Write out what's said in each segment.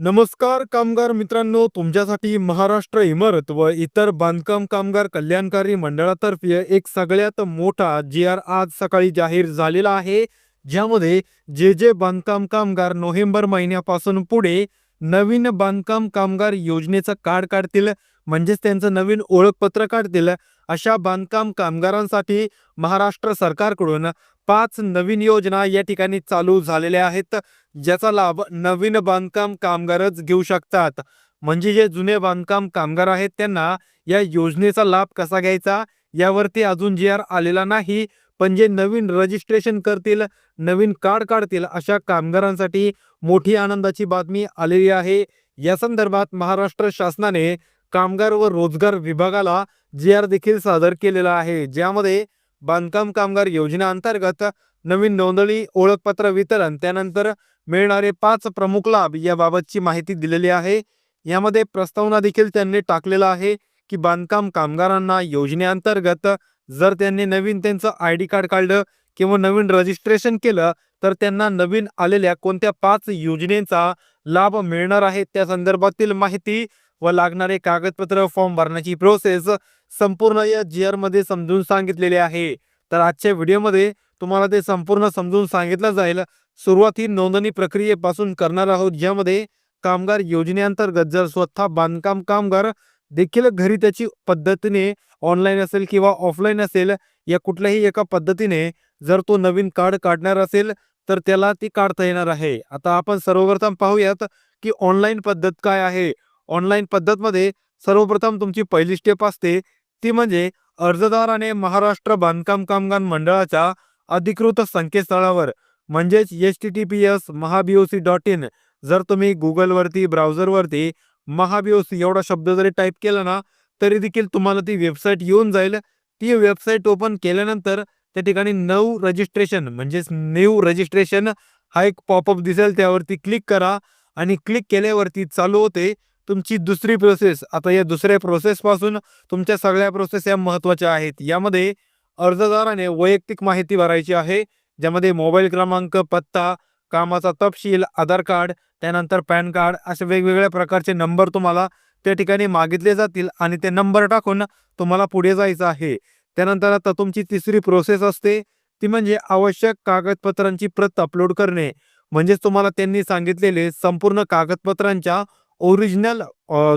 नमस्कार कामगार मित्रांनो तुमच्यासाठी महाराष्ट्र इमारत व इतर बांधकाम कामगार कल्याणकारी मंडळातर्फे एक सगळ्यात मोठा जी आर आज सकाळी जाहीर झालेला आहे. ज्यामध्ये जे जे बांधकाम कामगार नोव्हेंबर महिन्यापासून पुढे नवीन बांधकाम कामगार योजनेचं कार्ड काढतील म्हणजेच त्यांचं नवीन ओळखपत्र काढतील अशा बांधकाम कामगारांसाठी महाराष्ट्र सरकारकडून पाच नवीन योजना या ठिकाणी चालू झालेल्या आहेत ज्याचा लाभ नवीन बांधकाम कामगारच घेऊ शकतात. म्हणजे जे जुने बांधकाम कामगार आहेत त्यांना या योजनेचा लाभ कसा घ्यायचा? यावरती अजून जी आर आलेला नाही पण जे नवीन रजिस्ट्रेशन करतील नवीन कार्ड काढतील अशा कामगारांसाठी मोठी आनंदाची बातमी आलेली आहे. या संदर्भात महाराष्ट्र शासनाने कामगार व रोजगार विभागाला जी आर देखील सादर केलेला आहे. ज्यामध्ये बांधकाम कामगार योजनेअंतर्गत नवीन नोंदणी ओळखपत्र वितरण त्यानंतर मिळणारे पाच प्रमुख लाभ याबाबतची माहिती दिलेली आहे. यामध्ये प्रस्तावना देखील त्यांनी टाकलेला आहे की बांधकाम कामगारांना योजनेअंतर्गत जर त्यांनी नवीन त्यांचं आय डी कार्ड काढलं किंवा नवीन रजिस्ट्रेशन केलं तर त्यांना नवीन आलेल्या कोणत्या पाच योजनेचा लाभ मिळणार आहे त्या संदर्भातील माहिती व लागणारे कागदपत्र फॉर्म भरण्याची प्रोसेस संपूर्ण या जी मध्ये समजून सांगितलेले आहे. तर आजच्या व्हिडिओमध्ये तुम्हाला ते संपूर्ण समजून सांगितलं जाईल. सुरुवात ही नोंदणी प्रक्रियेपासून करणार आहोत ज्यामध्ये कामगार योजनेअंतर्गत जर स्वतः बांधकाम कामगार देखील घरी त्याची पद्धतीने ऑनलाईन असेल किंवा ऑफलाईन असेल या कुठल्याही एका पद्धतीने जर तो नवीन कार्ड काढणार असेल तर त्याला ती काढता येणार आहे. आता आपण सर्वप्रथम पाहूयात की ऑनलाईन पद्धत काय आहे. ऑनलाईन पद्धतमध्ये सर्वप्रथम तुमची पहिली स्टेप असते ती म्हणजे अर्जदाराने महाराष्ट्र बांधकाम कामगार मंडळाच्या अधिकृत संकेतस्थळावर म्हणजेच H T T P S MahaBOC dot in. जर तुम्ही गुगलवरती ब्राउझरवरती महाबीओसी एवढा शब्द जरी टाईप केला ना तरी देखील तुम्हाला ती वेबसाईट येऊन जाईल. ती वेबसाईट ओपन केल्यानंतर त्या ठिकाणी नऊ रजिस्ट्रेशन म्हणजेच न्यू रजिस्ट्रेशन हा एक पॉपअप दिसेल. त्यावरती क्लिक करा आणि क्लिक केल्यावरती चालू होते. तुमची दुसरी प्रोसेस आता या दुसऱ्या प्रोसेसपासून तुमच्या सगळ्या प्रोसेस या महत्त्वाच्या आहेत. यामध्ये अर्जदाराने वैयक्तिक माहिती भरायची आहे ज्यामध्ये मोबाईल क्रमांक पत्ता कामाचा तपशील आधार कार्ड त्यानंतर पॅन कार्ड असे वेगवेगळ्या प्रकारचे नंबर तुम्हाला त्या ठिकाणी मागितले जातील आणि ते नंबर टाकून तुम्हाला पुढे जायचं आहे. त्यानंतर आता तुमची तिसरी प्रोसेस असते ती म्हणजे आवश्यक कागदपत्रांची प्रत अपलोड करणे. म्हणजेच तुम्हाला त्यांनी सांगितलेले संपूर्ण कागदपत्रांच्या ओरिजिनल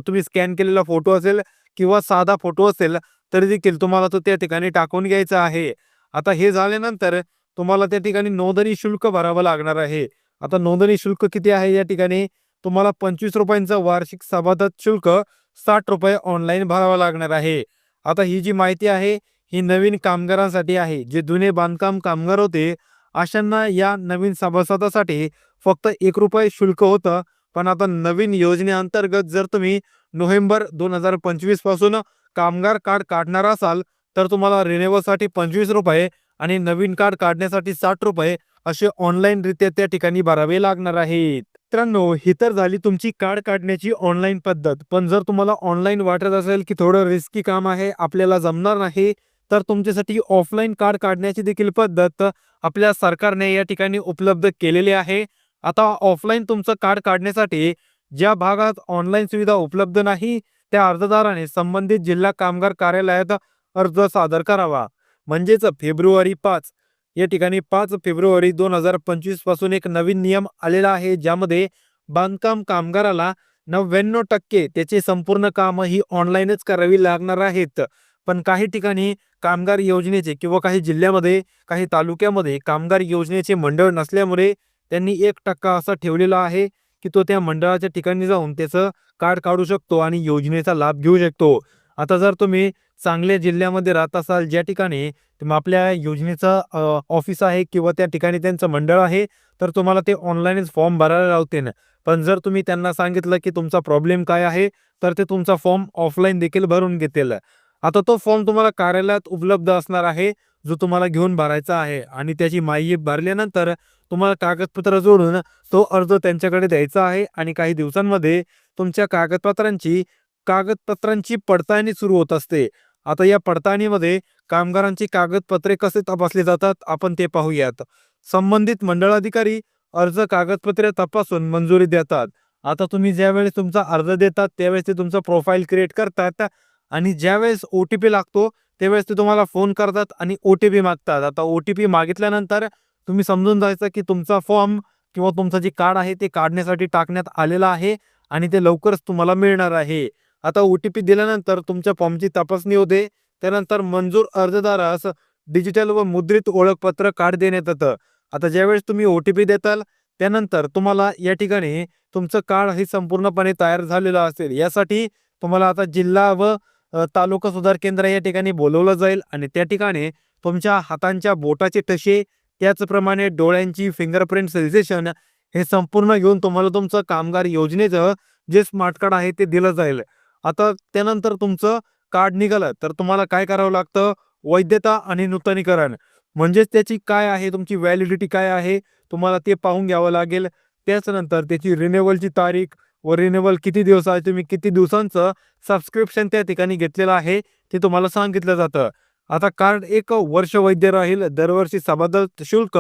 तुम्ही स्कॅन केलेला फोटो असेल किंवा साधा फोटो असेल तरी देखील तुम्हाला तो त्या ठिकाणी टाकून घ्यायचा आहे. आता हे झाल्यानंतर तुम्हाला त्या ठिकाणी नोंदणी शुल्क भरावं लागणार आहे. आता नोंदणी शुल्क किती आहे या ठिकाणी? तुम्हाला पंचवीस रुपयांचं वार्षिक सभादत शुल्क साठ रुपये ऑनलाईन भरावं लागणार आहे. आता ही जी माहिती आहे ही नवीन कामगारांसाठी आहे. जे जुने बांधकाम कामगार होते अशांना या नवीन सभासदासाठी फक्त एक रुपये शुल्क होतं. पण आता नवीन योजनेअंतर्गत जर तुम्ही नोव्हेंबर दोन हजार पंचवीसपासून कामगार कार्ड काढणार असाल तर तुम्हाला रिन्युअलसाठी पंचवीस रुपये आणि नवीन कार्ड काढण्यासाठी साठ रुपये असे ऑनलाईन रित्या त्या ठिकाणी भरावे लागणार आहेत. मित्रांनो ही तर झाली तुमची कार्ड काढण्याची ऑनलाईन पद्धत. पण जर तुम्हाला ऑनलाईन वाटत असेल की थोडं रिस्की काम आहे आपल्याला जमणार नाही तर तुमच्यासाठी ऑफलाईन कार्ड काढण्याची देखील पद्धत आपल्या सरकारने या ठिकाणी उपलब्ध केलेली आहे. आता ऑफलाईन तुमचं कार्ड काढण्यासाठी ज्या भागात ऑनलाईन सुविधा उपलब्ध नाही त्या अर्जदाराने संबंधित जिल्हा कामगार कार्यालयात अर्ज सादर करावा. म्हणजेच फेब्रुवारी पाच. या ठिकाणी पाच फेब्रुवारी दोन हजार पंचवीसपासून एक नवीन नियम आलेला आहे ज्यामध्ये बांधकाम कामगाराला नव्याण्णव टक्के त्याचे संपूर्ण काम ही ऑनलाईनच करावी लागणार आहेत. पण काही ठिकाणी कामगार योजनेचे किंवा काही जिल्ह्यामध्ये काही तालुक्यामध्ये कामगार योजनेचे मंडळ नसल्यामुळे त्यांनी एक टक्का असा ठेवलेला आहे की तो त्या मंडळाच्या ठिकाणी जाऊन त्याचं कार्ड काढू शकतो आणि योजनेचा लाभ घेऊ शकतो. आता जर तुम्ही चांगल्या जिल्ह्यामध्ये राहत असाल ज्या ठिकाणी आपल्या योजनेचं ऑफिस आहे किंवा त्या ठिकाणी त्यांचं मंडळ आहे तर तुम्हाला ते ऑनलाईनच फॉर्म भरायला लावते ना पण जर तुम्ही त्यांना सांगितलं की तुमचा प्रॉब्लेम काय आहे तर ते तुमचा फॉर्म ऑफलाईन देखील भरून घेतील. आता तो फॉर्म तुम्हाला कार्यालयात उपलब्ध असणार आहे जो तुम्हाला घेऊन भरायचा आहे. आणि त्याची माहिती भरल्यानंतर तुम्हाला कागदपत्र जोडून तो अर्ज त्यांच्याकडे द्यायचा आहे. आणि काही दिवसांमध्ये तुमच्या कागदपत्रांची कागदपत्रांची पडताळणी सुरू होत असते. आता या पडताळणीमध्ये कामगारांची कागदपत्रे कसे तपासली जातात आपण ते पाहूयात. संबंधित मंडळाधिकारी अर्ज कागदपत्रे तपासून मंजुरी देतात. आता तुम्ही ज्यावेळेस तुमचा अर्ज देतात त्यावेळेस ते तुमचं प्रोफाईल क्रिएट करतात. आणि ज्यावेळेस ओ टी पी लागतो त्यावेळेस ते तुम्हाला फोन करतात आणि ओ टी पी मागतात. आता ओ टी पी मागितल्यानंतर तुम्ही समजून जायचं की तुमचा फॉर्म किंवा तुमचं जे कार्ड आहे ते काढण्यासाठी टाकण्यात आलेलं आहे आणि ते लवकरच तुम्हाला मिळणार आहे. आता ओ टी पी दिल्यानंतर तुमच्या फॉर्मची तपासणी होते. त्यानंतर मंजूर अर्जदारास डिजिटल व मुद्रित ओळखपत्र कार्ड देण्यात येतं. आता ज्यावेळेस तुम्ही ओ टी पी देताल त्यानंतर तुम्हाला या ठिकाणी तुमचं कार्ड हे संपूर्णपणे तयार झालेलं असेल. यासाठी तुम्हाला आता जिल्हा व तालुका सुधार केंद्र या ठिकाणी बोलवलं जाईल आणि त्या ठिकाणी तुमच्या हातांच्या बोटाचे ठसे त्याचप्रमाणे डोळ्यांची फिंगरप्रिंट सेन्सेशन हे संपूर्ण घेऊन तुम्हाला तुमचं कामगार योजनेचं जे स्मार्ट कार्ड आहे ते दिलं जाईल. आता त्यानंतर तुमचं कार्ड निघालं तर तुम्हाला काय करावं लागतं? वैधता आणि नूतनीकरण. म्हणजेच त्याची काय आहे? तुमची व्हॅलिडिटी काय आहे? तुम्हाला ते पाहून घ्यावं लागेल. त्याचनंतर त्याची रिन्युअलची तारीख व रिन्युअल किती दिवसाचं तुम्ही किती दिवसांचं सबस्क्रिप्शन त्या ठिकाणी घेतलेलं आहे ते तुम्हाला सांगितलं जातं. आता कार्ड एक वर्ष वैध राहील दरवर्षी सभादल शुल्क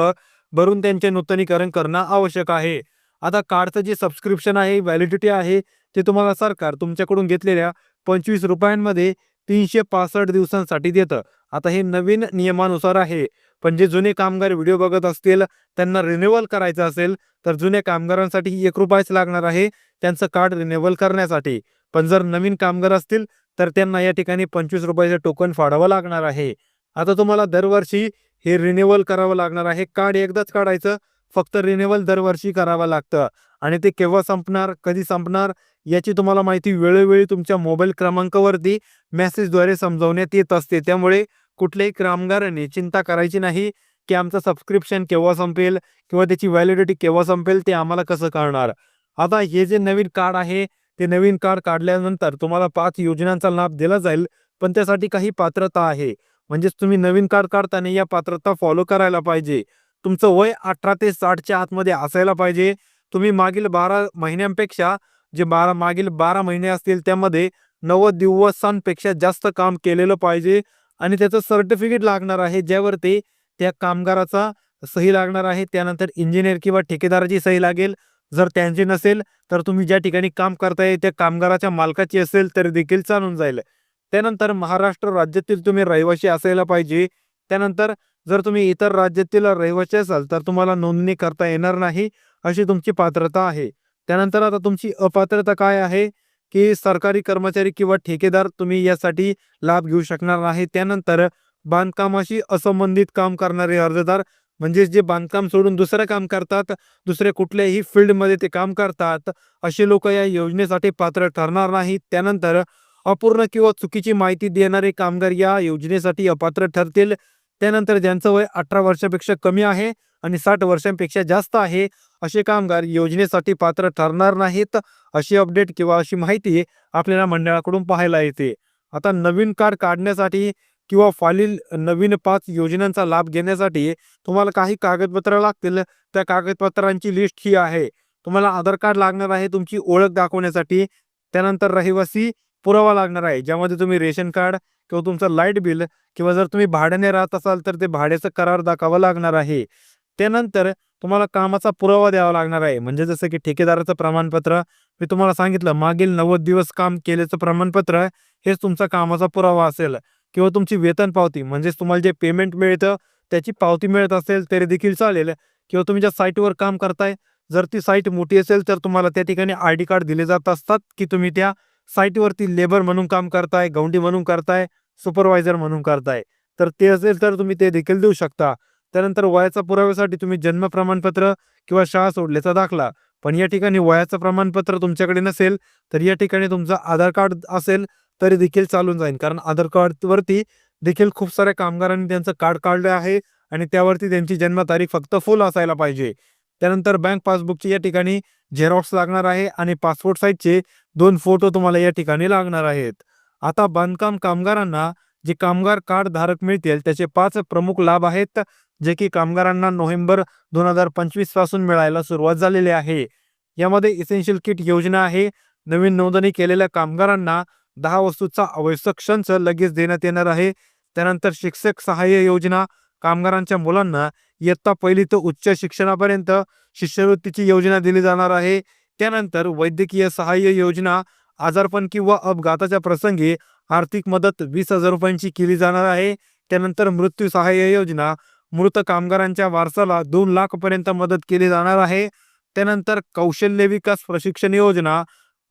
भरून त्यांचे नूतनीकरण करणं आवश्यक आहे. आता कार्डचं जे सबस्क्रिप्शन आहे व्हॅलिडिटी आहे ते तुम्हाला सरकार तुमच्याकडून घेतलेल्या पंचवीस रुपयांमध्ये तीनशे पासष्ट दिवसांसाठी देतं. आता हे नवीन नियमानुसार आहे. पण जे जुने कामगार व्हिडिओ बघत असतील त्यांना रिन्युअल करायचं असेल तर जुन्या कामगारांसाठी एक रुपयाच लागणार आहे त्यांचं कार्ड रिन्युअल करण्यासाठी. पण जर नवीन कामगार असतील तर त्यांना या ठिकाणी पंचवीस रुपयाचं टोकन फाडावं लागणार आहे. आता तुम्हाला दरवर्षी हे रिन्युअल करावं लागणार आहे. कार्ड एकदाच काढायचं फक्त रिन्युअल दरवर्षी करावं लागतं. आणि ते केव्हा संपणार कधी संपणार याची तुम्हाला माहिती वेळोवेळी तुमच्या मोबाईल क्रमांकावरती मेसेजद्वारे समजवण्यात येत असते. त्यामुळे कुठल्याही कामगाराने चिंता करायची नाही की आमचं सबस्क्रिप्शन केव्हा संपेल किंवा त्याची व्हॅलिडिटी केव्हा संपेल ते आम्हाला कसं कळणार. आता हे जे नवीन कार्ड आहे ते नवीन कार्ड काढल्यानंतर तुम्हाला पाच योजनांचा लाभ दिला जाईल पण त्यासाठी काही पात्रता आहे. म्हणजेच तुम्ही नवीन कार्ड काढताना या पात्रता फॉलो करायला पाहिजे. तुमचं वय अठरा ते साठच्या आतमध्ये असायला पाहिजे. तुम्ही मागील बारा महिन्यांपेक्षा जे बारा मागील बारा महिने असतील त्यामध्ये नव्वद दिवसांपेक्षा जास्त काम केलेलं पाहिजे. आणि त्याचं सर्टिफिकेट लागणार आहे ज्यावरती त्या कामगाराचा सही लागणार आहे. त्यानंतर इंजिनियर किंवा ठेकेदाराची सही लागेल. जर त्यांची नसेल तर तुम्ही ज्या ठिकाणी काम करताय त्या कामगाराच्या मालकाची असेल तर देखील चालून जाईल. त्यानंतर महाराष्ट्र राज्यातील तुम्ही रहिवासी असायला पाहिजे. त्यानंतर जर तुम्ही इतर राज्यातील रहिवासी असाल तर तुम्हाला नोंदणी करता येणार नाही अशी तुमची पात्रता आहे. त्यानंतर आता तुमची अपात्रता काय आहे? की सरकारी कर्मचारी किंवा ठेकेदार तुम्ही यासाठी लाभ घेऊ शकणार नाही. त्यानंतर बांधकामाशी असंबंधित काम करणारे अर्जदार म्हणजेच जे बांधकाम सोडून दुसरं काम करतात दुसऱ्या कुठल्याही फील्डमध्ये ते काम करतात असे लोक या योजनेसाठी पात्र ठरणार नाहीत. त्यानंतर अपूर्ण किंवा चुकीची माहिती देणारे कामगार या योजनेसाठी अपात्र ठरतील. त्यानंतर ज्यांचं वय अठरा वर्षापेक्षा कमी आहे आणि साठ वर्षांपेक्षा जास्त आहे असे कामगार योजनेसाठी पात्र ठरणार नाहीत अशी अपडेट किंवा अशी माहिती आपल्याला मंडळाकडून पाहायला येते. आता नवीन कार्ड काढण्यासाठी किंवा फालील नवीन पाच योजनांचा लाभ घेण्यासाठी तुम्हाला काही कागदपत्र लागतील त्या कागदपत्रांची लिस्ट ही आहे. तुम्हाला आधार कार्ड लागणार आहे तुमची ओळख दाखवण्यासाठी. त्यानंतर रहिवासी पुरावा लागणार आहे ज्यामध्ये तुम्ही रेशन कार्ड किंवा तुमचं लाइट बिल किंवा जर तुम्ही भाड्याने राहत असाल तर ते भाड्याचं करार दाखवावं लागणार आहे. त्यानंतर तुम्हाला कामाचा पुरावा द्यावा लागणार आहे. म्हणजे जसं की ठेकेदाराचं प्रमाणपत्र मी तुम्हाला सांगितलं मागील नव्वद दिवस काम केल्याचं प्रमाणपत्र हेच तुमचा कामाचा पुरावा असेल. किंवा तुमची वेतन पावती म्हणजेच तुम्हाला जे पेमेंट मिळतं त्याची पावती मिळत असेल तरी देखील चालेल. किंवा तुम्ही ज्या साईटवर काम करताय जर ती साईट मोठी असेल तर तुम्हाला त्या ठिकाणी आय डी कार्ड दिले जात असतात की तुम्ही त्या साईटवरती लेबर म्हणून काम करताय गौंडी म्हणून करताय सुपरवायझर म्हणून करताय. तर ते असेल तर तुम्ही ते देखील देऊ शकता. त्यानंतर वयाचा पुराव्यासाठी तुम्ही जन्म प्रमाणपत्र किंवा शाळा सोडल्याचा दाखला. पण या ठिकाणी वयाचं प्रमाणपत्र तुमच्याकडे नसेल तर या ठिकाणी तुमचं आधार कार्ड असेल तरी देखील चालून जाईल. कारण आधार कार्डवरती देखील खूप साऱ्या कामगारांनी त्यांचं कार्ड काढलं आहे आणि त्यावरती त्यांची जन्मतारीख फक्त फुल असायला पाहिजे. त्यानंतर बँक पासबुकची या ठिकाणी झेरॉक्स लागणार आहे आणि पासपोर्ट साईजचे दोन फोटो तुम्हाला या ठिकाणी लागणार आहेत. आता बांधकाम कामगारांना जे कामगार कार्ड धारक मिळतील त्याचे पाच प्रमुख लाभ आहेत. जे की कामगारांना नोव्हेंबर दोन हजार पंचवीसपासून मिळायला सुरुवात झालेली आहे. यामध्ये इसेन्शियल किट योजना आहे. नवीन नोंदणी केलेल्या कामगारांना दहा वस्तूचा आवश्यक संच लगेच देण्यात येणार आहे. त्यानंतर शिक्षक सहाय्य योजना कामगारांच्या मुलांना इयत्ता पहिली ते उच्च शिक्षणापर्यंत शिष्यवृत्तीची योजना दिली जाणार आहे. त्यानंतर वैद्यकीय सहाय्य योजना आजारपण किंवा अपघाताच्या प्रसंगी आर्थिक मदत वीस हजार रुपयांची केली जाणार आहे. त्यानंतर मृत्यू सहाय्य योजना मृत कामगारांच्या वारसाला दोन लाख पर्यंत मदत केली जाणार आहे. त्यानंतर कौशल्य विकास प्रशिक्षण योजना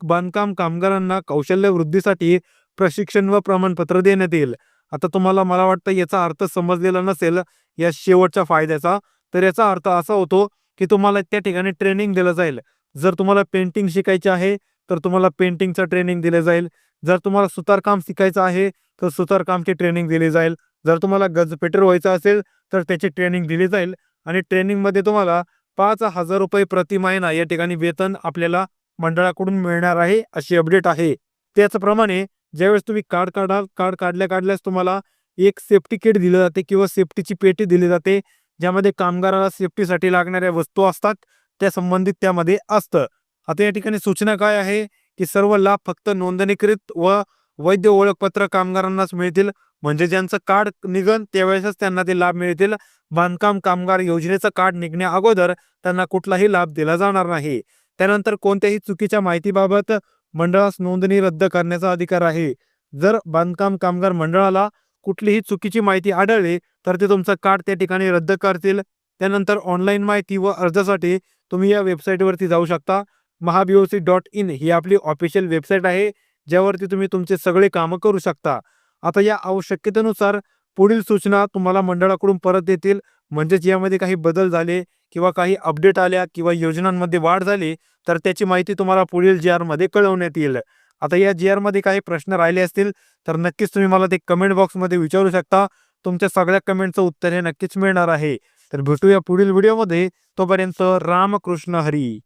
बांधकाम कामगारांना कौशल्य वृद्धीसाठी प्रशिक्षण व प्रमाणपत्र देण्यात येईल. आता तुम्हाला मला वाटतं याचा अर्थ समजलेला नसेल या शेवटच्या फायद्याचा तर याचा अर्थ असा होतो की तुम्हाला त्या ठिकाणी ट्रेनिंग दिलं जाईल. जर तुम्हाला पेंटिंग शिकायचे आहे तर तुम्हाला पेंटिंगचं ट्रेनिंग दिलं जाईल. जर तुम्हाला सुतारकाम शिकायचं आहे तर सुतारकामची ट्रेनिंग दिली जाईल. जर तुम्हाला गजपेटर व्हायचं असेल तर त्याची ट्रेनिंग दिली जाईल. आणि ट्रेनिंगमध्ये तुम्हाला पाच हजार रुपये प्रति महिना या ठिकाणी वेतन आपल्याला मंडळाकडून मिळणार आहे अशी अपडेट आहे. त्याचप्रमाणे ज्यावेळेस तुम्ही कार्ड काढाल कार्ड काढल्या काढल्यास तुम्हाला एक सेफ्टी किट दिलं जाते किंवा सेफ्टीची पेटी दिली जाते ज्यामध्ये कामगाराला सेफ्टीसाठी लागणाऱ्या वस्तू असतात त्या संबंधित त्यामध्ये असतं. आता या ठिकाणी सूचना काय आहे की सर्व लाभ फक्त नोंदणीकृत व वैध ओळखपत्र कामगारांनाच मिळतील. म्हणजे ज्यांचं कार्ड निघन त्यावेळेसच त्यांना ते लाभ मिळतील. बांधकाम कामगार योजनेचं कार्ड निघण्या अगोदर त्यांना कुठलाही लाभ दिला जाणार नाही. त्यानंतर कोणत्याही चुकीच्या माहितीबाबत मंडळास नोंदणी रद्द करण्याचा अधिकार आहे. जर बांधकाम कामगार मंडळाला कुठलीही चुकीची माहिती आढळली तर ते तुमचं कार्ड त्या ठिकाणी रद्द करतील. त्यानंतर ऑनलाईन माहिती व अर्जासाठी तुम्ही या वेबसाईटवरती जाऊ शकता. महाबीओसी डॉट इन ही आपली ऑफिशियल वेबसाईट आहे ज्यावरती तुम्ही तुमचे सगळे कामं करू शकता. आता या आवश्यकतेनुसार पुढील सूचना तुम्हाला मंडळाकडून परत देतील. म्हणजेच यामध्ये काही बदल झाले किंवा काही अपडेट आल्या किंवा योजनांमध्ये वाढ झाली तर त्याची माहिती तुम्हाला पुढील जी आरमध्ये कळवण्यात येईल. आता या जी आरमध्ये काही प्रश्न राहिले असतील तर नक्कीच तुम्ही मला ते कमेंट बॉक्समध्ये विचारू शकता. तुमच्या सगळ्या कमेंटचं उत्तर हे नक्कीच मिळणार आहे. तर भेटूया पुढील व्हिडिओमध्ये तोपर्यंत रामकृष्ण हरी.